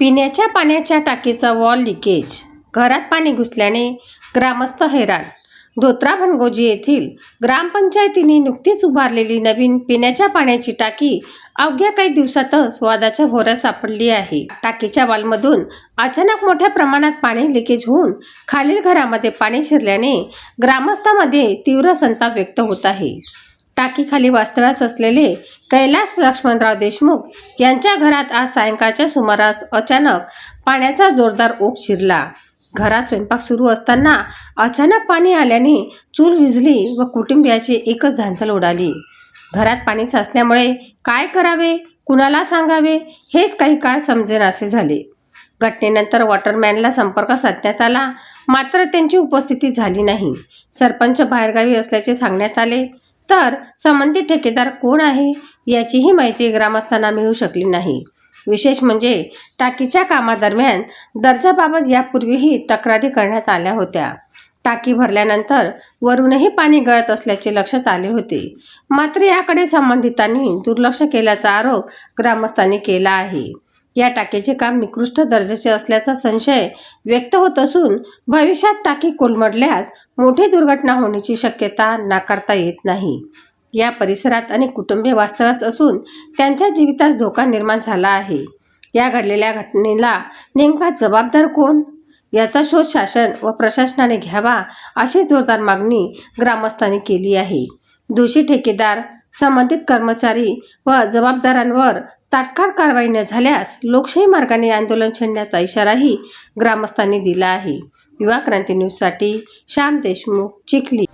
पिण्याच्या पाण्याच्या टाकीचा वॉल लिकेज घरात पाणी घुसल्याने ग्रामस्थ हैराण. धोत्रा भनगोजी येथील ग्रामपंचायतीने नुकतीच उभारलेली नवीन पिण्याच्या पाण्याची टाकी अवघ्या काही दिवसातच वादाच्या भोऱ्यात सापडली आहे. टाकीच्या वॉलमधून अचानक मोठ्या प्रमाणात पाणी लिकेज होऊन खालील घरामध्ये पाणी शिरल्याने ग्रामस्थामध्ये तीव्र संताप व्यक्त होत आहे. टाकीखाली वास्तव्यास असलेले कैलाश लक्ष्मणराव देशमुख यांच्या घरात आज सायंकाळच्या सुमारास अचानक पाण्याचा जोरदार ओघ शिरला. घरात स्वयंपाक सुरू असताना अचानक पाणी आल्याने चूल विजली व कुटुंबियाची एकच धांदल उडाली. घरात पाणी साचल्यामुळे काय करावे कुणाला सांगावे हेच काही काळ समजेनासे झाले. घटनेनंतर वॉटरमॅनला संपर्क साधण्यात आला. मात्र त्यांची उपस्थिती झाली नाही. सरपंच बाहेरगावी असल्याचे सांगण्यात आले. तर संबंधित ठेकेदार कोण आहे याचीही माहिती ग्रामस्थांना मिळू शकली नाही. विशेष म्हणजे टाकीच्या कामादरम्यान दर्जाबाबत यापूर्वीही तक्रारी करण्यात आल्या होत्या. टाकी भरल्यानंतर वरूनही पाणी गळत असल्याचे लक्षात आले होते. मात्र याकडे संबंधितांनी दुर्लक्ष केल्याचा आरोप ग्रामस्थांनी केला आहे. या टाकीचे काम निकृष्ट दर्जाचे असल्याचा संशय व्यक्त होत असून भविष्यात टाकी कोलमडल्यास मोठी दुर्घटना होण्याची शक्यता नाकारता येत नाही. या परिसरात अनेक कुटुंबे वास्तव्यास असून त्यांच्या जीवितास धोका निर्माण झाला आहे. या घडलेल्या घटनेला नेमका जबाबदार कोण? याचा शोध शासन व प्रशासनाने घ्यावा अशी जोरदार मागणी ग्रामस्थांनी केली आहे. दोषी ठेकेदार संबंधित कर्मचारी व जबाबदारांवर तात्काळ कारवाई न झाल्यास लोकशाही मार्गाने आंदोलन छेडण्याचा इशाराही ग्रामस्थांनी दिला आहे. युवा क्रांती न्यूजसाठी श्याम देशमुख चिखली